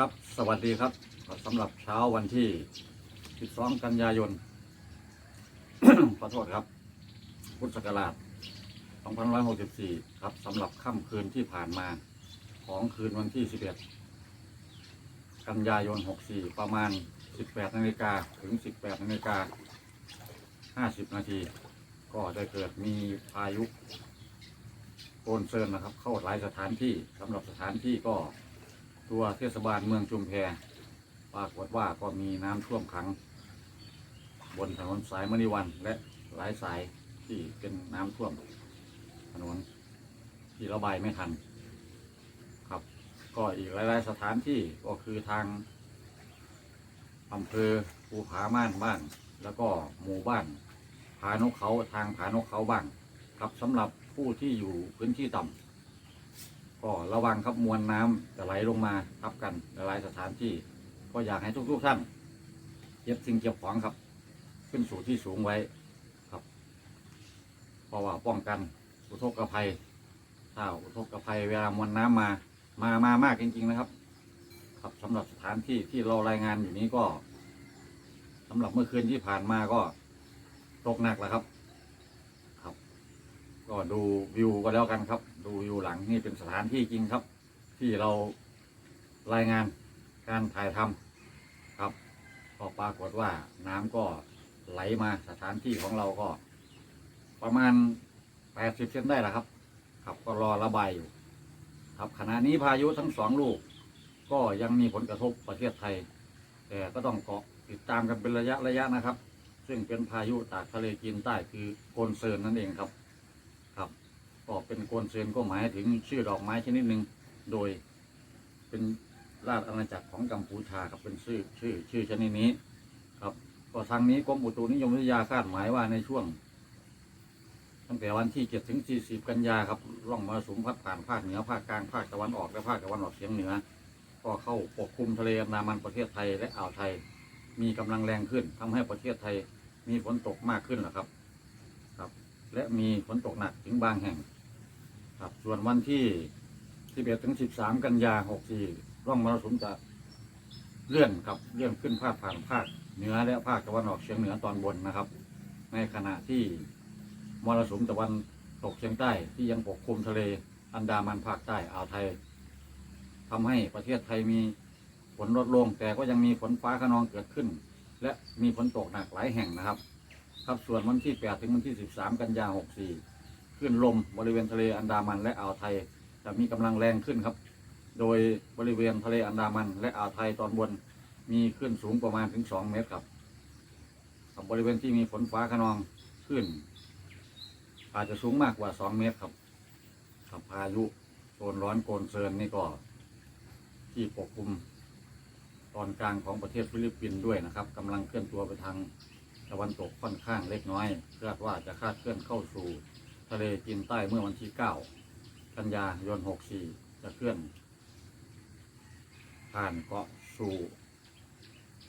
ครับ สวัสดีครับสำหรับเช้าวันที่ 12 กันยายน ขอโทษครับ พุทธศักราช2564 ครับสำหรับค่ำคืนที่ผ่านมาของคืนวันที่ 11 กันยายน 64 ประมาณ 18 นาฬิกาถึง 18 นาฬิกา 50 นาที ก็ได้เกิดมีพายุโอนเซินนะครับ เข้าหลายสถานที่สำหรับสถานที่ก็ ตัวเทศบาลเมืองชุมแพปรากฏว่าก็มีน้ำท่วมขัง บนถนนสายมณีวันและหลายสายที่เป็นน้ำท่วมถนนที่ระบายไม่ทัน ครับ ก็อีกหลาย ๆ สถานที่ก็คือทางอำเภอภูผาม่านบ้างแล้วก็หมู่บ้านผานกเขาทางผานกเขาบ้าง ครับสำหรับผู้ที่อยู่พื้นที่ต่ำ ก็ระวังครับมวลน้ำจะไหลลงมาทับกันหลายสถานที่ ก็อยากให้ทุกๆท่านเก็บสิ่งเก็บของครับ ขึ้นสู่ที่สูงไว้ครับเพราะว่าป้องกันอุทกภัยถ้าอุทกภัยเวลามวลน้ำมามามามากจริง ๆนะครับ ครับสำหรับสถานที่ที่เรารายงานอยู่นี้ก็สำหรับเมื่อคืนที่ผ่านมาก็ตกหนักแล้วครับ ครับ ก็ดูวิวก็แล้วกันครับ ดูวิวหลังนี่เป็นสถานที่จริงครับ ที่เรารายงานการถ่ายทำครับก็ปรากฏว่าน้ำก็ไหลมาสถานที่ของเราก็ ประมาณ80เซนได้แล้วครับ ครับก็รอระบายอยู่ ครับขณะนี้พายุทั้งสองลูก ก็ยังมีผลกระทบประเทศไทย แต่ก็ต้องเกาะติดตามกันเป็นระยะระยะนะครับ ซึ่งเป็นพายุจากทะเลจีนใต้คือโกนเซินนั่นเองครับ ก็เป็นโกนเซินก็หมายถึงชื่อดอกไม้ชนิดหนึ่งโดยเป็นราชอาณาจักรของกัมพูชาครับเป็นชื่อชื่อชื่อชนิดนี้ ครับก็ทางนี้กรมอุตุนิยมวิทยาคาดหมายว่าในช่วง ตั้งแต่วันที่7ถึง40กันยาครับร่องมรสุมพัดผ่านภาคเหนือภาคกลางภาคตะวันออกและภาคตะวันออกเฉียงเหนือ ก็เข้าปกคลุมทะเลอันดามันประเทศไทยและอ่าวไทย มีกำลังแรงขึ้นทำให้ประเทศไทยมีฝนตกมากขึ้นแหละครับ ครับ และมีฝนตกหนักถึงบางแห่ง ครับส่วนวันที่11ถึง13กันยา64ร่องมรสุมจะเลื่อนครับเลื่อนขึ้นพาดผ่านภาคเหนือและภาคตะวันออกเฉียงเหนือตอนบนนะครับ ในขณะที่มรสุมตะวันตกเฉียงใต้ที่ยังปกคลุมทะเลอันดามันภาคใต้อ่าวไทยทำให้ประเทศไทยมีฝนลดลง แต่ก็ยังมีฝนฟ้าขนองเกิดขึ้น และมีฝนตกหนักหลายแห่งนะครับ ครับส่วนวันที่ 8 ถึงวันที่ 13 กันยา 64 ขึ้นลมบริเวณทะเลอันดามันและอ่าวไทย จะมีกำลังแรงขึ้นครับ โดยบริเวณทะเลอันดามัน และอ่าวไทยตอนบนมีขึ้นสูงประมาณถึง 2 เมตรครับบริเวณที่มีฝนฟ้าขนองขึ้นอาจจะสูงมากกว่า 2 เมตรครับครับพายุโซนร้อนโกนเซินนี่ก็ที่ปกคลุมตอนกลางของประเทศฟิลิปปินส์ด้วยนะครับกำลังเคลื่อนตัวไปทางตะวันตกค่อนข้างเล็กน้อย คาดว่าจะคาดเคลื่อนเข้าสู่ ทะเลจีนใต้เมื่อวันที่9กันยายน64จะเคลื่อน ผ่านเกาะสู่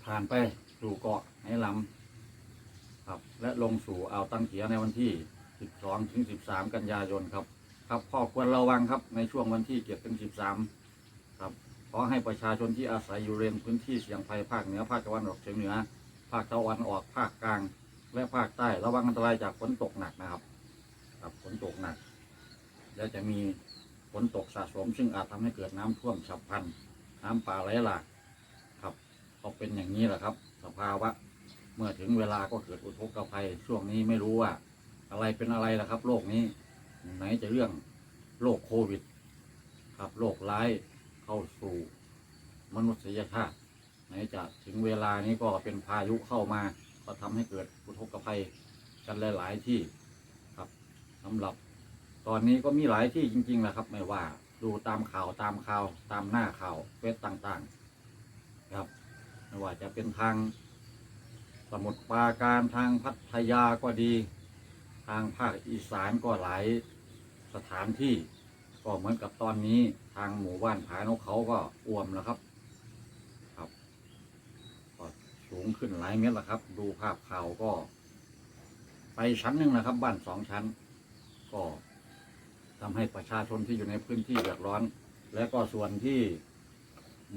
ผ่านไปสู่เกาะไหหลำครับ และลงสู่อ่าวตังเกียในวันที่ 12ถึง13 กันยายนครับ ครับข้อควรระวังครับในช่วงวันที่7ถึง13 ครับขอให้ประชาชนที่อาศัยอยู่เรียนพื้นที่เสี่ยงภัยภาคเหนือภาคตะวันออกเฉียงเหนือ ภาคตะวันออกภาคกลาง และภาคใต้ระวังอันตรายจากฝนตกหนักนะครับ ครับฝนตกหนัก และจะมีฝนตกสะสม ซึ่งอาจทำให้เกิดน้ำท่วมฉับพลัน น้ำป่าไหลหลากครับก็เป็นอย่างนี้แหละครับ สภาวะ เมื่อถึงเวลาก็เกิดอุทกภัยช่วงนี้ไม่รู้ว่า อะไรเป็นอะไรละครับ โลกนี้ ไหนจะเรื่องโรคโควิด ครับโรคร้ายเข้าสู่มนุษยชาติไหนจะถึงเวลานี้ก็เป็นพายุเข้ามา ก็ทำให้เกิดอุทกภัยกันหลาย ๆ ที่ สำหรับ ตอนนี้ก็มีหลายที่จริงๆแหละครับ ไม่ว่าดูตามข่าวตามข่าว ตามหน้าข่าวเฟซต่างๆครับ ไม่ว่าจะเป็นทางสมุทรปราการทางพัทยาก็ดี ทางภาคอีสานก็หลายสถานที่ก็เหมือนกับตอนนี้ทางหมู่บ้านผานกเขาก็อ่วมแล้วครับ ครับก็สูงขึ้นหลายเมตรแล้วครับ ดูภาพข่าวก็ ไปชั้นหนึ่งนะครับ บ้านสองชั้น ก็ทำให้ประชาชนที่อยู่ในพื้นที่เดือดร้อน และก็ส่วนที่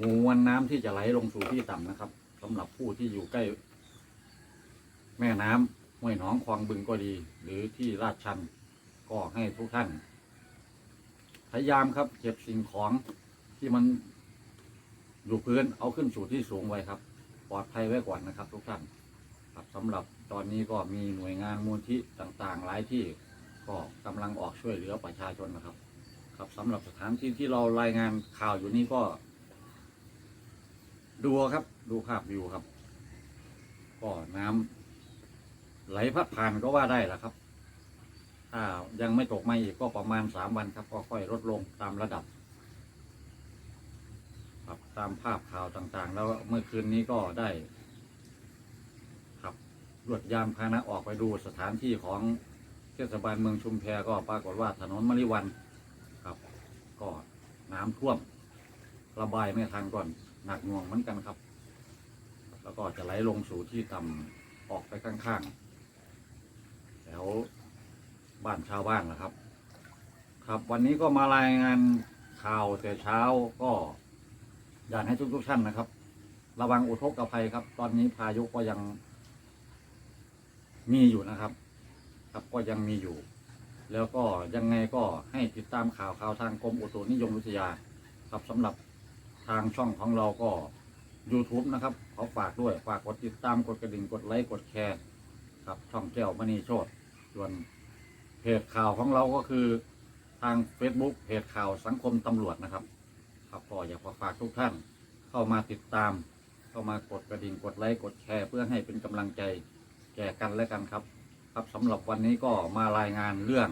มวลน้ำที่จะไหลลงสู่ที่ต่ำนะครับสำหรับผู้ที่อยู่ใกล้ แม่น้ำห้วยหนองคลองบึงก็ดี หรือที่ลาดชันก็ให้ทุกท่านพยายามครับเก็บสิ่งของที่มันอยู่พื้นเอาขึ้นสู่ที่สูงไว้ครับ ปลอดภัยไว้ก่อนนะครับ ทุกท่านครับสำหรับตอนนี้ก็มีหน่วยงานมูลที่ต่างๆ หลายที่ ก็กำลังออกช่วยเหลือประชาชนนะครับ ครับสำหรับสถานที่ที่เรารายงานข่าวอยู่นี้ก็ ดูครับ ดูภาพวิวครับ ก็น้ำไหลพัดผ่านก็ว่าได้แหละครับ ถ้ายังไม่ตกมาอีกก็ประมาณสามวันครับ ก็ค่อยลดลงตามระดับครับตามภาพข่าวต่างๆ แล้วเมื่อคืนนี้ก็ได้ ครับรวดยานพานะออกไปดูสถานที่ของ เทศบาลเมืองชุมแพก็ปรากฏว่าถนนมะลิวันครับก็น้ำท่วม ระบายไม่ทันก่อนหนักหน่วงเหมือนกันครับ แล้วก็จะไหลลงสู่ที่ต่ำออกไปข้างๆแถวบ้านชาวบ้านนะครับ ครับวันนี้ก็มารายงานข่าวแต่เช้าก็อยากให้ทุกๆท่านนะครับ ระวังอุทกภัยครับ ตอนนี้พายุก็ยังมีอยู่นะครับ ครับก็ยังมีอยู่ แล้วก็ยังไงก็ให้ติดตามข่าวข่าวทางกรมอุตุนิยมวิทยา ครับสำหรับทางช่องของเราก็ YouTube นะครับขอฝากด้วยฝากกดติดตามกดกระดิ่งกดไลค์กดแชร์ครับช่องแก้วมณีโชตส่วนเพจข่าวของเราก็คือทาง Facebook เพจข่าวสังคมตำรวจนะครับ ครับก็อยากฝากทุกท่านเข้ามาติดตาม เข้ามากดกระดิ่งกดไลค์กดแชร์ เพื่อให้เป็นกำลังใจแก่กันและกันครับ ครับสำหรับวันนี้ก็มารายงานเรื่อง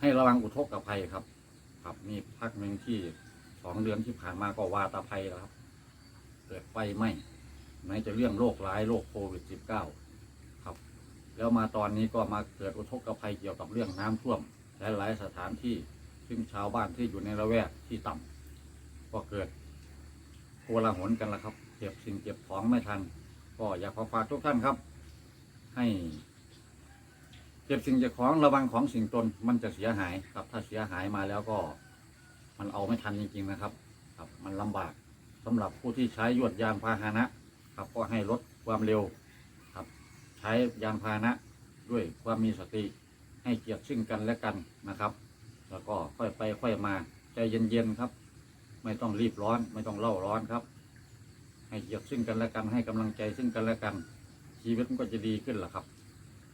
ให้ระวังอุทกภัยครับ ครับมีพักหนึ่งที่สองเดือนที่ผ่านมาก็วาตาภัยแล้วครับ เกิดไฟไหม้ไหนจะเรื่องโรคร้ายโรคโควิด -19 ครับ แล้วมาตอนนี้ก็มาเกิดอุทกภัยเกี่ยวกับเรื่องน้ำท่วมและหลายสถานที่ซึ่งชาวบ้านที่อยู่ในละแวกที่ต่ำก็เกิดโกลาหลกันแล้วครับเก็บสิ่งเก็บของไม่ทัน ก็อยากขอฝากทุกท่านครับ ให้ เก็บสิ่งเก็บของระวังของสิ่งตนมันจะเสียหายครับ ถ้าเสียหายมาแล้วก็ มันเอาไม่ทันจริงๆนะครับ ครับ มันลำบากสำหรับผู้ที่ใช้ยวดยานพาหนะ ครับก็ให้ลดความเร็ว ครับ ใช้ยานพาหนะด้วยความมีสติให้เกียรติซึ่งกันและกันนะครับ แล้วก็ค่อยไปค่อยมาใจเย็นๆครับ ไม่ต้องรีบร้อน ไม่ต้องเล่าร้อนครับ ให้เกียรติซึ่งกันและกันให้กำลังใจซึ่งกันและกัน ชีวิตมันก็จะดีขึ้นแหละครับ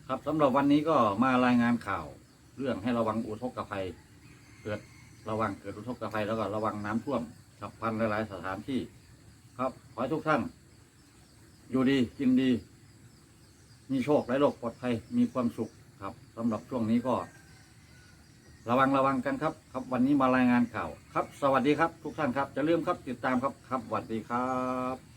ครับสำหรับวันนี้ก็มารายงานข่าว เรื่องให้ระวังอุทกภัย เกิดระวังเกิดอุทกภัยแล้วก็ระวังน้ำท่วมฉับพลันหลาย ๆ สถานที่ ครับขอให้ทุกท่าน อยู่ดีกินดี มีโชคและโรคปลอดภัยมีความสุขครับสำหรับช่วงนี้ก็ ระวังระวังกันครับ ครับวันนี้มารายงานข่าว ครับ สวัสดีครับ ทุกท่านครับจะลืมครับติดตามครับครับสวัสดีครับ